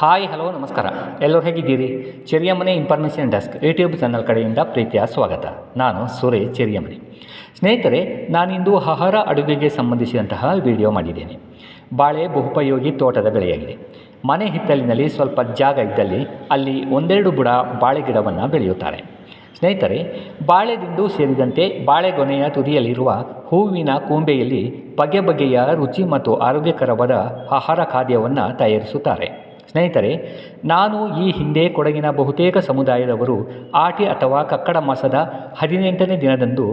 Hi, hello, ನಮಸ್ಕಾರ. ಎಲ್ಲರೂ ಹೇಗಿದ್ದೀರಿ? Cheriyamane information desk YouTube channel ಕಡೆಯಿಂದ ಪ್ರೀತಿಯ ಸ್ವಾಗತ. ನಾನು ಸುರೇಶ್ ಚೆರಿಯಮನೆ ಸ್ನೇಹಿತರೆ, ನಾನಿಂದು ಆಹಾರ ಅಡುಗೆಗೆ ಸಂಬಂಧಿಸಿದಂತಹ ವಿಡಿಯೋ ಮಾಡಿದ್ದೇನೆ. ಬಾಳೆ ಬಹುಪಯೋಗಿ ತೋಟದ ಬೆಳೆಯಾಗಿದೆ. ಮನೆ ಹಿತ್ತಲಿನಲ್ಲಿ ಸ್ವಲ್ಪ ಜಾಗ ಇದ್ದಲ್ಲಿ ಅಲ್ಲಿ ಒಂದೆರಡು ಬುಡ ಬಾಳೆ ಗಿಡವನ್ನು ಬೆಳೆಯುತ್ತಾರೆ. ಸ್ನೇಹಿತರೆ ಬಾಳೆದಿಂಡು ಸೇರಿದಂತೆ ಬಾಳೆಗೊನೆಯ ತುದಿಯಲ್ಲಿರುವ ಹೂವಿನ ಕೂಂಬೆಯಲ್ಲಿ ಬಗೆ ಬಗೆಯ ರುಚಿ ಮತ್ತು ಆರೋಗ್ಯಕರವಾದ ಆಹಾರ ಖಾದ್ಯವನ್ನು ತಯಾರಿಸುತ್ತಾರೆ. ಸ್ನೇಹಿತರೆ, ನಾನು ಈ ಹಿಂದೆ ಕೊಡಗಿನ ಬಹುತೇಕ ಸಮುದಾಯದವರು ಆಟಿ ಅಥವಾ ಕಕ್ಕಡ ಮಾಸದ ಹದಿನೆಂಟನೇ ದಿನದಂದು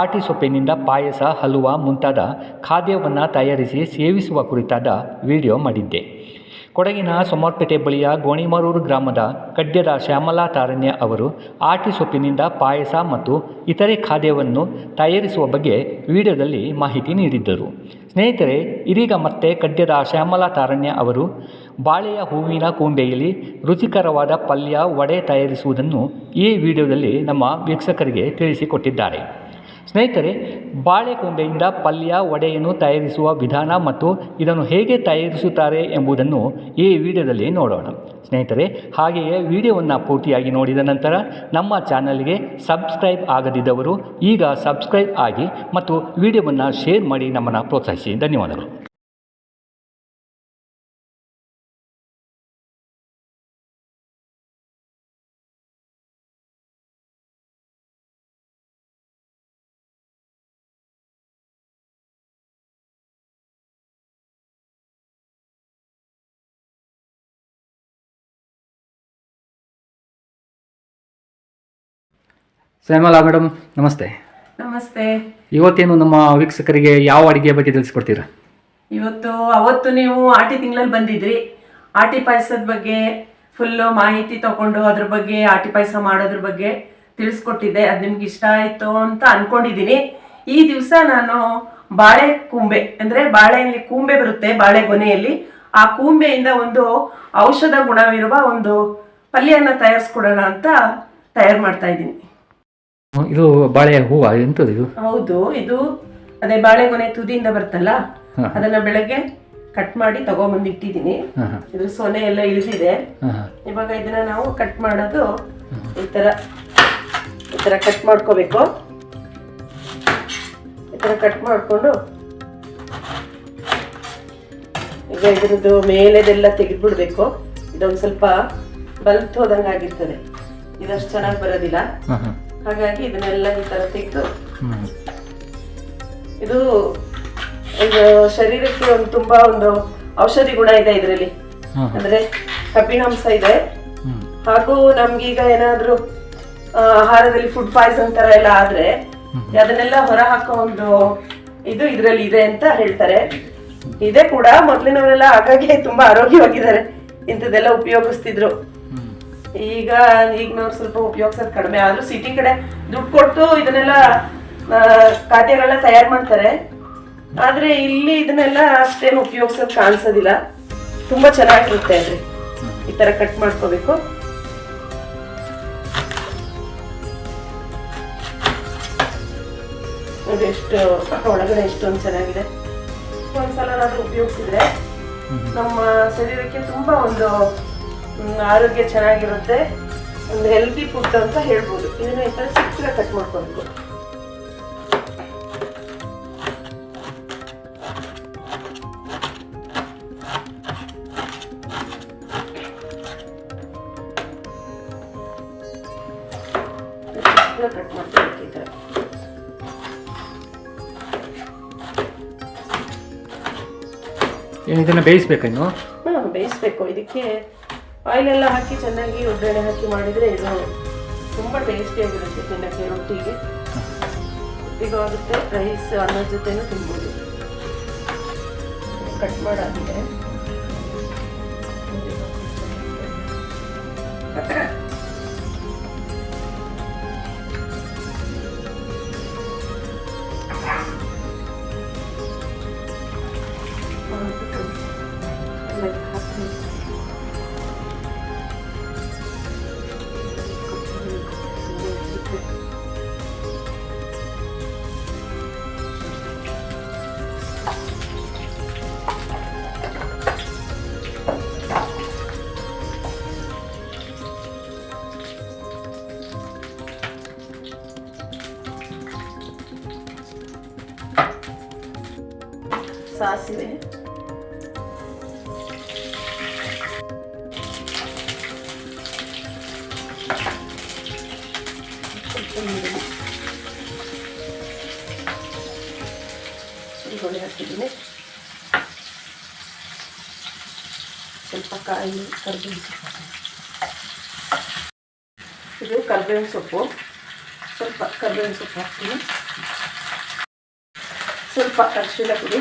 ಆಟಿ ಸೊಪ್ಪಿನಿಂದ ಪಾಯಸ, ಹಲುವ ಮುಂತಾದ ಖಾದ್ಯವನ್ನು ತಯಾರಿಸಿ ಸೇವಿಸುವ ಕುರಿತಾದ ವಿಡಿಯೋ ಮಾಡಿದ್ದೆ. ಕೊಡಗಿನ ಸೋಮವಾರಪೇಟೆ ಬಳಿಯ ಗೋಣಿಮರೂರು ಗ್ರಾಮದ ಕಡ್ಯದ ಶ್ಯಾಮಲಾ ತಾರಣ್ಯ ಅವರು ಆಟಿ ಸೊಪ್ಪಿನಿಂದ ಪಾಯಸ ಮತ್ತು ಇತರೆ ಖಾದ್ಯವನ್ನು ತಯಾರಿಸುವ ಬಗ್ಗೆ ವಿಡಿಯೋದಲ್ಲಿ ಮಾಹಿತಿ ನೀಡಿದ್ದರು. ಸ್ನೇಹಿತರೆ, ಇದೀಗ ಮತ್ತೆ ಕಡ್ಯದ ಶ್ಯಾಮಲಾ ತಾರಣ್ಯ ಅವರು ಬಾಳೆಯ ಹೂವಿನ ಕೂಂಬೆಯಲ್ಲಿ ರುಚಿಕರವಾದ ಪಲ್ಯ, ವಡೆ ತಯಾರಿಸುವುದನ್ನು ಈ ವಿಡಿಯೋದಲ್ಲಿ ನಮ್ಮ ವೀಕ್ಷಕರಿಗೆ ತಿಳಿಸಿಕೊಟ್ಟಿದ್ದಾರೆ. ಸ್ನೇಹಿತರೆ, ಬಾಳೆ ಕೊಂಬೆಯಿಂದ ಪಲ್ಯ, ವಡೆಯನ್ನು ತಯಾರಿಸುವ ವಿಧಾನ ಮತ್ತು ಇದನ್ನು ಹೇಗೆ ತಯಾರಿಸುತ್ತಾರೆ ಎಂಬುದನ್ನು ಈ ವಿಡಿಯೋದಲ್ಲಿ ನೋಡೋಣ. ಸ್ನೇಹಿತರೆ, ಹಾಗೆಯೇ ವಿಡಿಯೋವನ್ನು ಪೂರ್ತಿಯಾಗಿ ನೋಡಿದ ನಂತರ ನಮ್ಮ ಚಾನಲ್ಗೆ ಸಬ್ಸ್ಕ್ರೈಬ್ ಆಗದಿದ್ದವರು ಈಗ ಸಬ್ಸ್ಕ್ರೈಬ್ ಆಗಿ ಮತ್ತು ವಿಡಿಯೋವನ್ನು ಶೇರ್ ಮಾಡಿ ನಮ್ಮನ್ನು ಪ್ರೋತ್ಸಾಹಿಸಿ. ಧನ್ಯವಾದಗಳು. ಶ್ಯಾಮಲಾ ಮೇಡಮ್ ನಮಸ್ತೆ. ನಮಸ್ತೆ. ಇವತ್ತೇನು ನಮ್ಮ ವೀಕ್ಷಕರಿಗೆ ಯಾವ ಅಡಿಗೆ ಬಗ್ಗೆ ತಿಳಿಸ್ಕೊಡ್ತೀರಾ? ಇವತ್ತು ಅವತ್ತು ನೀವು ಆಟಿ ತಿಂಗಳಲ್ಲಿ ಬಂದಿದ್ರಿ. ಆಟಿ ಪಾಯಸದ ಬಗ್ಗೆ ಫುಲ್ಲು ಮಾಹಿತಿ ತಗೊಂಡು ಅದ್ರ ಬಗ್ಗೆ ಆಟಿ ಪಾಯಸ ಮಾಡೋದ್ರ ಬಗ್ಗೆ ತಿಳಿಸ್ಕೊಟ್ಟಿದ್ದೆ. ಅದು ನಿಮ್ಗೆ ಇಷ್ಟ ಆಯ್ತು ಅಂತ ಅನ್ಕೊಂಡಿದ್ದೀನಿ ಈ ದಿವಸ ನಾನು ಬಾಳೆ ಕೂಂಬೆ ಅಂದ್ರೆ ಬಾಳೆಯಲ್ಲಿ ಕೂಂಬೆ ಬರುತ್ತೆ ಬಾಳೆ ಗೊನೆಯಲ್ಲಿ. ಆ ಕೂಂಬೆಯಿಂದ ಒಂದು ಔಷಧ ಗುಣವಿರುವ ಒಂದು ಪಲ್ಯನ ತಯಾರಿಸ್ಕೊಡೋಣ ಅಂತ ತಯಾರು ಮಾಡ್ತಾ ಇದ್ದೀನಿ. ಇದು ಬಾಳೆ ಹೂವು ಎಂತದ್ದು ಇದು? ಹೌದು ಇದು ಅದೇ ಬಾಳೆಗೊನೆ ತುದಿಯಿಂದ ಬರ್ತಲ್ಲ. ಅದನ್ನ ಬೆಳಗ್ಗೆ ಕಟ್ ಮಾಡಿ ತಗೊಂಡ್ಬಂದು ಇಟ್ಟಿದ್ದೀನಿ. ಇದ್ರ ಸೊನೆ ಎಲ್ಲ ಇಳಿದಿದೆ ಹಾಂ ಇವಾಗ ಇದನ್ನ ನಾವು ಕಟ್ ಮಾಡೋದು ಈ ತರ ಈ ತರ ಕಟ್ ಮಾಡ್ಕೋಬೇಕು. ಈ ತರ ಕಟ್ ಮಾಡ್ಕೊಂಡು ಈಗ ಇದ್ರದ್ದು ಮೇಲೆದೆಲ್ಲ ತೆಗೆದ್ಬಿಡ್ಬೇಕು. ಇದೊಂದು ಸ್ವಲ್ಪ ಬಲ್ತ್ ಹೋದಂಗೆ ಆಗಿರ್ತದೆ ಇದಷ್ಟು ಚೆನ್ನಾಗಿ ಬರೋದಿಲ್ಲ. ಹಾಗಾಗಿ ಇದನ್ನೆಲ್ಲ ಈ ತರ ತೆಗೆದು ಇದು ಒಂದು ಶರೀರಕ್ಕೆ ಒಂದು ತುಂಬಾ ಒಂದು ಔಷಧಿ ಗುಣ ಇದೆ ಇದರಲ್ಲಿ. ಅಂದ್ರೆ ಕಬ್ಬಿಣಾಂಶ ಇದೆ. ಹಾಗೂ ನಮ್ಗೀಗ ಏನಾದ್ರೂ ಏನಾದ್ರು ಆಹಾರದಲ್ಲಿ ಫುಡ್ ಪಾಯ್ಸನ್ ತರ ಎಲ್ಲ ಆದ್ರೆ ಅದನ್ನೆಲ್ಲ ಹೊರ ಹಾಕೋ ಒಂದು ಇದು ಇದರಲ್ಲಿ ಇದೆ ಅಂತ ಹೇಳ್ತಾರೆ. ಇದೆ ಕೂಡ ಮೊದ್ಲಿನವರೆಲ್ಲ ಹಾಗಾಗಿ ತುಂಬಾ ಆರೋಗ್ಯವಾಗಿದ್ದಾರೆ. ಇಂಥದ್ದೆಲ್ಲ ಉಪಯೋಗಿಸ್ತಿದ್ರು. ಈಗ ಈಗಿನವ್ರು ಸ್ವಲ್ಪ ಉಪಯೋಗಿಸೋದು ಕಡಿಮೆ. ಆದರೂ ಸಿಟಿ ಕಡೆ ದುಡ್ಡು ಕೊಟ್ಟು ಇದನ್ನೆಲ್ಲ ಖಾದ್ಯಗಳನ್ನ ತಯಾರು ಮಾಡ್ತಾರೆ. ಆದ್ರೆ ಇಲ್ಲಿ ಇದನ್ನೆಲ್ಲ ಅಷ್ಟೇನು ಉಪಯೋಗಿಸೋದು ಕಾಣಿಸೋದಿಲ್ಲ. ತುಂಬಾ ಚೆನ್ನಾಗಿರುತ್ತೆ ಅದ್ರಿ ಈ ತರ ಕಟ್ ಮಾಡ್ಕೋಬೇಕು. ನೋಡಿ ಎಷ್ಟು ಒಳಗಡೆ ಎಷ್ಟೊಂದು ಚೆನ್ನಾಗಿದೆ. ಒಂದ್ಸಲ ಏನಾದ್ರೂ ಉಪಯೋಗಿಸಿದ್ರೆ ನಮ್ಮ ಶರೀರಕ್ಕೆ ತುಂಬಾ ಒಂದು ಆರೋಗ್ಯ ಚೆನ್ನಾಗಿರುತ್ತೆ. ಒಂದು ಹೆಲ್ದಿ ಫುಡ್ ಅಂತ ಹೇಳ್ಬೋದು. ಇದನ್ನ ಈ ಥರ ಚಿಕ್ಕ ಕಟ್ ಮಾಡ್ಕೊಬೇಕು. ಇದನ್ನ ಕಟ್ ಮಾಡ್ಕೋಬೇಕು ಈ ಇದನ್ನು ಬೇಯಿಸ್ಬೇಕಿನ್ನು ಹ್ಮ್ ಬೇಯಿಸ್ಬೇಕು. ಇದಕ್ಕೆ ಆಯಿಲೆಲ್ಲ ಹಾಕಿ ಚೆನ್ನಾಗಿ ಒಗ್ಗರಣೆ ಹಾಕಿ ಮಾಡಿದರೆ ಇದು ತುಂಬ ಟೇಸ್ಟಿಯಾಗಿರುತ್ತೆ ತಿನ್ನೋಕ್ಕೆ ರೊಟ್ಟಿಗೆ ರೊಟ್ಟಿಗಾಗುತ್ತೆ ರೈಸ್ ಅನ್ನದ ಜೊತೆನೂ ತಿನ್ಬೋದು ಕಟ್ ಮಾಡಾಗಿದೆ like happening. ಈರುಳ್ಳಿ. ಈರುಳ್ಳಿ ಹಾಕಿದ್ದೀನಿ ಸ್ವಲ್ಪ ಕಾಯಿ ಕರಿಬೇವಿನ ಸೊಪ್ಪು ಇದು ಕರಿಬೇವಿನ ಸೊಪ್ಪು ಸ್ವಲ್ಪ ಕರಿಬೇವಿನ ಸೊಪ್ಪು ಹಾಕ್ತೀನಿ ಸ್ವಲ್ಪ ಅರಿಶಿಣ ಪುಡಿ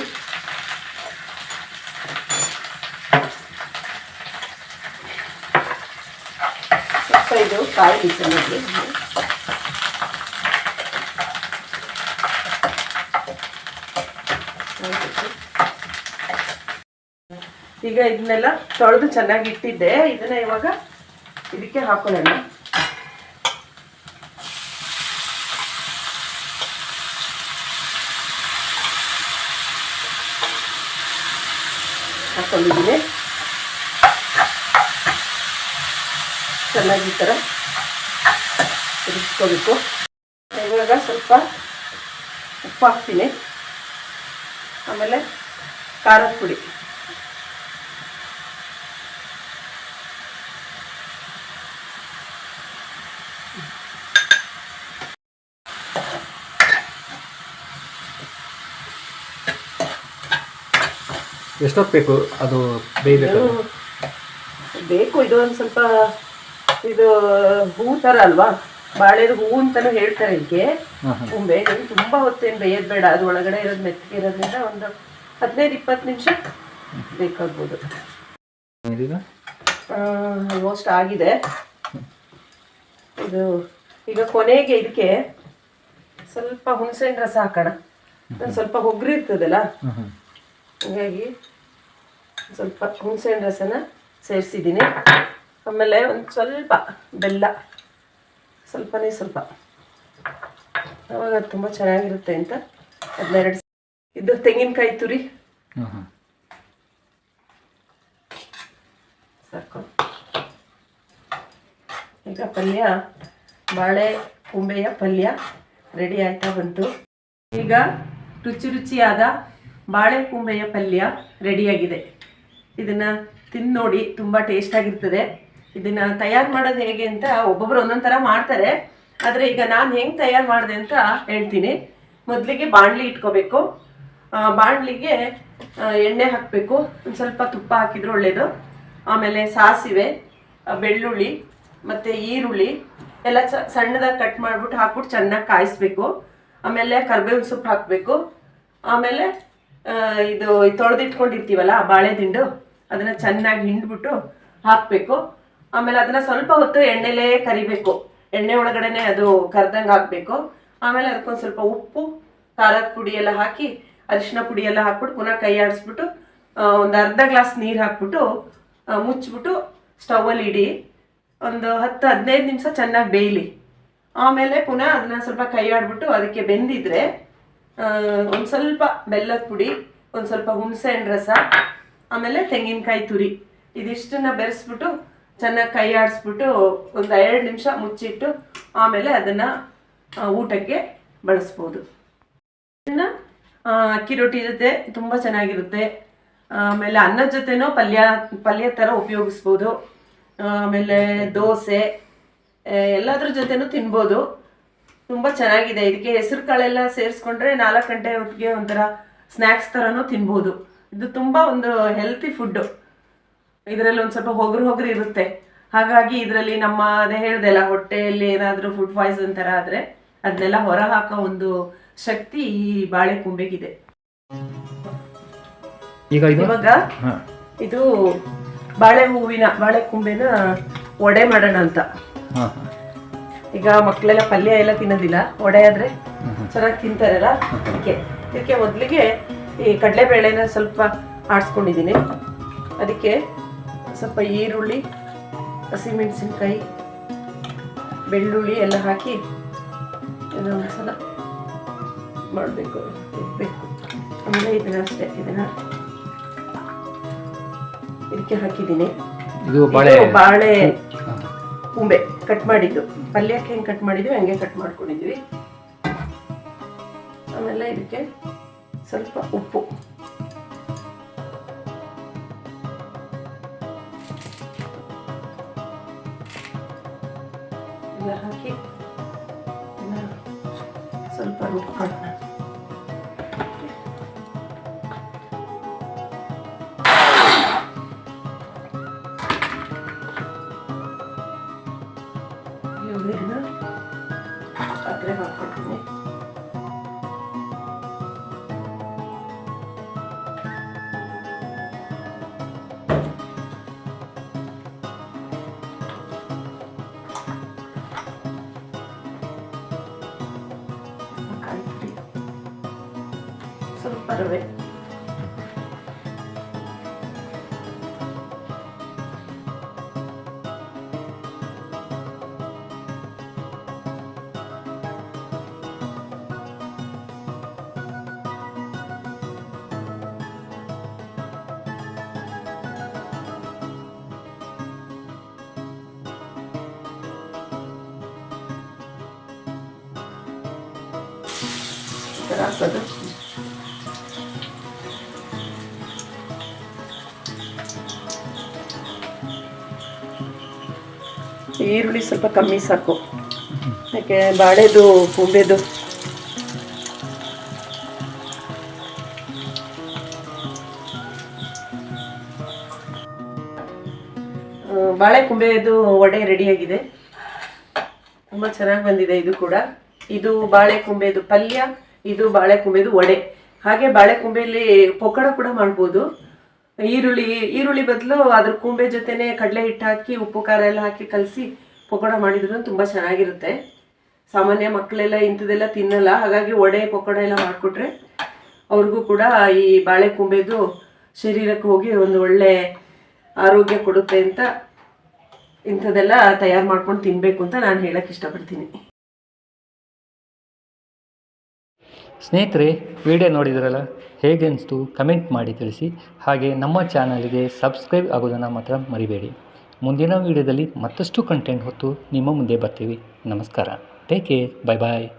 ಸ್ವಲ್ಪ ಇದು ಕಾಯಿ ಚೆನ್ನಾಗಿ ಈಗ ಇದನ್ನೆಲ್ಲ ತೊಳೆದು ಚೆನ್ನಾಗಿ ಇಟ್ಟಿದ್ದೆ. ಇದನ್ನ ಇವಾಗ ಇದಕ್ಕೆ ಹಾಕೊಳ್ಳೋಣ. ಹಾಕೊಂಡಿದ್ದೀನಿ. ಚೆನ್ನಾಗಿ ಈ ಥರ ತಿರುಗಿಸ್ಕೋಬೇಕು ಇವಾಗ ಸ್ವಲ್ಪ ಉಪ್ಪು ಹಾಕ್ತೀನಿ. ಆಮೇಲೆ ಖಾರದ ಪುಡಿ. ಎಷ್ಟೊತ್ತು ಬೇಕು ಅದು ಬೇಯಬೇಕು ಬೇಕು ಇದು ಒಂದು ಸ್ವಲ್ಪ ಇದು ಹೂ ಥರ ಅಲ್ವಾ? ಬಾಳೆದು ಹೂ ಅಂತಾನು ಹೇಳ್ತಾರೆ ಇದಕ್ಕೆ ಉಂಬೆ ತುಂಬಾ ಹೊತ್ತೇನು ಬೇಯೋದು ಬೇಡ ಅದು ಒಳಗಡೆ ಇರೋದು ಮೆತ್ತಗೆ ಇರೋದ್ರಿಂದ ಒಂದು ಹದಿನೈದು ಇಪ್ಪತ್ತು ನಿಮಿಷ ಬೇಕಾಗ್ಬೋದು. ಆಲ್ಮೋಸ್ಟ್ ಆಗಿದೆ. ಇದು ಈಗ ಕೊನೆಗೆ ಇದಕ್ಕೆ ಸ್ವಲ್ಪ ಹುಣಸೆಹಣ್ಣು ರಸ ಹಾಕೋಣ. ಸ್ವಲ್ಪ ಹೊಗ್ರಿ ಇರ್ತದಲ್ಲ? ಹಾಗಾಗಿ ಸ್ವಲ್ಪ ಹುಣಸೆಹಣ್ಣು ರಸನ ಸೇರಿಸಿದ್ದೀನಿ. ಆಮೇಲೆ ಒಂದು ಸ್ವಲ್ಪ ಬೆಲ್ಲ. ಸ್ವಲ್ಪನೇ ಸ್ವಲ್ಪ. ಅವಾಗ ತುಂಬ ಚೆನ್ನಾಗಿರುತ್ತೆ ಅಂತ ಹದಿನೆರಡು ಇದು ತೆಂಗಿನಕಾಯಿ ತುರಿ. ಸಾಕು. ಈಗ ಪಲ್ಯ ಬಾಳೆ ಕುಂಬೆಯ ಪಲ್ಯ ರೆಡಿ ಆಯ್ತಾ ಬಂತು. ಈಗ ರುಚಿ ರುಚಿಯಾದ ಬಾಳೆ ಕುಂಬೆಯ ಪಲ್ಯ ರೆಡಿಯಾಗಿದೆ. ಇದನ್ನು ತಿಂದು ನೋಡಿ ತುಂಬ ಟೇಸ್ಟಾಗಿರ್ತದೆ ಇದನ್ನು ತಯಾರು ಮಾಡೋದು ಹೇಗೆ ಅಂತ ಒಬ್ಬೊಬ್ರು ಒಂದೊಂದು ಥರ ಮಾಡ್ತಾರೆ. ಆದರೆ ಈಗ ನಾನು ಹೆಂಗೆ ತಯಾರು ಮಾಡಿದೆ ಅಂತ ಹೇಳ್ತೀನಿ. ಮೊದಲಿಗೆ ಬಾಣಲಿ ಇಟ್ಕೋಬೇಕು. ಬಾಣಲಿಗೆ ಎಣ್ಣೆ ಹಾಕಬೇಕು. ಒಂದು ಸ್ವಲ್ಪ ತುಪ್ಪ ಹಾಕಿದ್ರೆ ಒಳ್ಳೆಯದು ಆಮೇಲೆ ಸಾಸಿವೆ ಬೆಳ್ಳುಳ್ಳಿ, ಮತ್ತು ಈರುಳ್ಳಿ ಎಲ್ಲ ಸಣ್ಣದಾಗಿ ಕಟ್ ಮಾಡಿಬಿಟ್ಟು ಹಾಕ್ಬಿಟ್ಟು ಚೆನ್ನಾಗಿ ಕಾಯಿಸ್ಬೇಕು. ಆಮೇಲೆ ಕರ್ಬೇವಿನ ಸೊಪ್ಪು ಹಾಕಬೇಕು. ಆಮೇಲೆ ಇದು ತೊಳೆದಿಟ್ಕೊಂಡಿರ್ತೀವಲ್ಲ ಬಾಳೆದಿಂಡು, ಅದನ್ನು ಚೆನ್ನಾಗಿ ಹಿಂಡ್ಬಿಟ್ಟು ಹಾಕಬೇಕು. ಆಮೇಲೆ ಅದನ್ನ ಸ್ವಲ್ಪ ಹೊತ್ತು ಎಣ್ಣೆಲೇ ಕರಿಬೇಕು. ಎಣ್ಣೆ ಒಳಗಡೆನೆ ಅದು ಕರ್ದಂಗೆ ಹಾಕಬೇಕು. ಆಮೇಲೆ ಅದಕ್ಕೊಂದು ಸ್ವಲ್ಪ ಉಪ್ಪು, ಖಾರದ ಪುಡಿ ಎಲ್ಲ ಹಾಕಿ, ಅರಿಶಿನ ಪುಡಿ ಎಲ್ಲ ಹಾಕ್ಬಿಟ್ಟು ಪುನಃ ಕೈ ಆಡಿಸ್ಬಿಟ್ಟು ಒಂದು ಅರ್ಧ ಗ್ಲಾಸ್ ನೀರು ಹಾಕ್ಬಿಟ್ಟು ಮುಚ್ಚಿಬಿಟ್ಟು ಸ್ಟವಲ್ಲಿ ಇಡಿ. ಒಂದು ಹತ್ತು, ಹದಿನೈದು ನಿಮಿಷ ಚೆನ್ನಾಗಿ ಬೇಯಲಿ. ಆಮೇಲೆ ಪುನಃ ಅದನ್ನ ಸ್ವಲ್ಪ ಕೈ ಆಡ್ಬಿಟ್ಟು ಅದಕ್ಕೆ ಬೆಂದಿದ್ರೆ ಒಂದು ಸ್ವಲ್ಪ ಬೆಲ್ಲದ ಪುಡಿ, ಒಂದು ಸ್ವಲ್ಪ ಹುಣಸೆ ಹಣ್ಣು ರಸ, ಆಮೇಲೆ ತೆಂಗಿನಕಾಯಿ ತುರಿ. ಇದಿಷ್ಟನ್ನ ಬೆರೆಸ್ಬಿಟ್ಟು ಚೆನ್ನಾಗಿ ಕೈ ಆಡಿಸ್ಬಿಟ್ಟು ಒಂದು ಎರಡು ನಿಮಿಷ ಮುಚ್ಚಿಟ್ಟು ಆಮೇಲೆ ಅದನ್ನು ಊಟಕ್ಕೆ ಬಳಸ್ಬೋದು. ಇದನ್ನು ಅಕ್ಕಿ ರೊಟ್ಟಿ ಜೊತೆ ತುಂಬ ಚೆನ್ನಾಗಿರುತ್ತೆ. ಆಮೇಲೆ ಅನ್ನದ ಜೊತೆನೂ ಪಲ್ಯ ಪಲ್ಯ ಥರ ಉಪಯೋಗಿಸ್ಬೋದು. ಆಮೇಲೆ ದೋಸೆ ಎಲ್ಲದ್ರ ಜೊತೆನೂ ತಿನ್ಬೋದು. ತುಂಬ ಚೆನ್ನಾಗಿದೆ. ಇದಕ್ಕೆ ಹೆಸರು ಕಾಳೆಲ್ಲ ಸೇರಿಸ್ಕೊಂಡ್ರೆ ನಾಲ್ಕು ಗಂಟೆ ಹೊತ್ತಿಗೆ ಒಂಥರ ಸ್ನ್ಯಾಕ್ಸ್ ಥರನೂ ತಿನ್ಬೋದು. ಇದು ತುಂಬ ಒಂದು ಹೆಲ್ತಿ ಫುಡ್ಡು ಇದರಲ್ಲಿ ಒಂದು ಸ್ವಲ್ಪ ಹೊಗರು ಹೊಗರು ಇರುತ್ತೆ. ಹಾಗಾಗಿ ಇದರಲ್ಲಿ ನಮ್ಮ ಅದೇ ಹೇಳ್ದೆಲ್ಲ ಹೊಟ್ಟೆಯಲ್ಲಿ ಏನಾದರೂ ಫುಡ್ ಪಾಯ್ಸನ್ ಥರ ಆದರೆ ಅದನ್ನೆಲ್ಲ ಹೊರ ಹಾಕೋ ಒಂದು ಶಕ್ತಿ ಈ ಬಾಳೆ ಕುಂಬೆಗಿದೆ ಈಗ ಇವಾಗ ಇದು ಬಾಳೆ ಹೂವಿನ ಬಾಳೆ ಕುಂಬೆನ ಒಡೆ ಮಾಡೋಣ ಅಂತ. ಈಗ ಮಕ್ಕಳೆಲ್ಲ ಪಲ್ಯ ಎಲ್ಲ ತಿನ್ನೋದಿಲ್ಲ ಒಡೆ ಆದ್ರೆ ಚೆನ್ನಾಗಿ ತಿಂತಾರಲ್ಲ? ಅದಕ್ಕೆ ಇದಕ್ಕೆ ಮೊದಲಿಗೆ ಈ ಕಡಲೆಬೇಳೆನ ಸ್ವಲ್ಪ ಆಡಿಸ್ಕೊಂಡಿದ್ದೀನಿ. ಅದಕ್ಕೆ ಸ್ವಲ್ಪ ಈರುಳ್ಳಿ ಹಸಿಮೆಣಸಿನ್ಕಾಯಿ ಬೆಳ್ಳುಳ್ಳಿ ಎಲ್ಲ ಹಾಕಿ ಇದು ಸಲ ಮಾಡಬೇಕು ಇಡಬೇಕು. ಆಮೇಲೆ ಇದನ್ನ ಅಷ್ಟೇ ಇದನ್ನ ಇದಕ್ಕೆ ಹಾಕಿದ್ದೀನಿ. ಇದು ಬಾಳೆ ಬಾಳೆ ಕುಂಬೆ ಕಟ್ ಮಾಡಿದ್ದು. ಪಲ್ಯಕ್ಕೆ ಹೆಂಗೆ ಕಟ್ ಮಾಡಿದ್ವಿ ಹಂಗೆ ಕಟ್ ಮಾಡ್ಕೊಂಡಿದ್ವಿ ಆಮೇಲೆ ಇದಕ್ಕೆ ಸ್ವಲ್ಪ ಉಪ್ಪು. ಹಾಕಿ. ಸ್ವಲ್ಪ ರುಬ್ಕೊಳ್ಳೋಣ ಸ್ವಲ್ಪ ರವೆ ಈ ಥರ ಈರುಳ್ಳಿ ಸ್ವಲ್ಪ ಕಮ್ಮಿ ಸಾಕು. ಯಾಕೆ ಬಾಳೆದು, ಕುಂಬೆದು. ಬಾಳೆ ಕುಂಬೆದು ವಡೆ ರೆಡಿಯಾಗಿದೆ ತುಂಬ ಚೆನ್ನಾಗಿ ಬಂದಿದೆ ಇದು ಕೂಡ. ಇದು ಬಾಳೆ ಕುಂಬೆದು ಪಲ್ಯ, ಇದು ಬಾಳೆ ಕುಂಬೆದು ವಡೆ. ಹಾಗೆ ಬಾಳೆ ಕುಂಬೆಯಲ್ಲಿ ಪೊಕ್ಕಡ ಕೂಡ ಮಾಡ್ಬೋದು. ಈರುಳ್ಳಿ ಈರುಳ್ಳಿ ಬದಲು ಅದ್ರ ಕುಂಬೆ ಜೊತೆನೆ ಕಡಲೆ ಹಿಟ್ಟು ಹಾಕಿ, ಉಪ್ಪು, ಖಾರ ಎಲ್ಲ ಹಾಕಿ ಕಲಸಿ ಪಕೋಡ ಮಾಡಿದ್ರು ತುಂಬ ಚೆನ್ನಾಗಿರುತ್ತೆ. ಸಾಮಾನ್ಯ ಮಕ್ಕಳೆಲ್ಲ ಇಂಥದ್ದೆಲ್ಲ ತಿನ್ನಲ್ಲ. ಹಾಗಾಗಿ ವಡೆ, ಪಕೋಡ ಎಲ್ಲ ಮಾಡಿಕೊಟ್ರೆ ಅವ್ರಿಗೂ ಕೂಡ ಈ ಬಾಳೆ ಕುಂಬೆದು ಶರೀರಕ್ಕೆ ಹೋಗಿ ಒಂದು ಒಳ್ಳೆ ಆರೋಗ್ಯ ಕೊಡುತ್ತೆ ಅಂತ ಇಂಥದ್ದೆಲ್ಲ ತಯಾರು ಮಾಡ್ಕೊಂಡು ತಿನ್ನಬೇಕು ಅಂತ ನಾನು ಹೇಳಕ್ಕೆ ಇಷ್ಟಪಡ್ತೀನಿ. ಸ್ನೇಹಿತರೆ, ವಿಡಿಯೋ ನೋಡಿದ್ರಲ್ಲ? ಹೇಗೆ ಅನಿಸ್ತು? ಕಮೆಂಟ್ ಮಾಡಿ ತಿಳಿಸಿ. ಹಾಗೆ ನಮ್ಮ ಚಾನಲ್ಗೆ ಸಬ್ಸ್ಕ್ರೈಬ್ ಆಗೋದನ್ನು ಮಾತ್ರ ಮರಿಬೇಡಿ. ಮುಂದಿನ ವಿಡಿಯೋದಲ್ಲಿ ಮತ್ತಷ್ಟು ಕಂಟೆಂಟ್ ಹೊತ್ತು ನಿಮ್ಮ ಮುಂದೆ ಬರ್ತೀವಿ. ನಮಸ್ಕಾರ. ಟೇಕ್ ಕೇರ್ ಬಾಯ್ ಬಾಯ್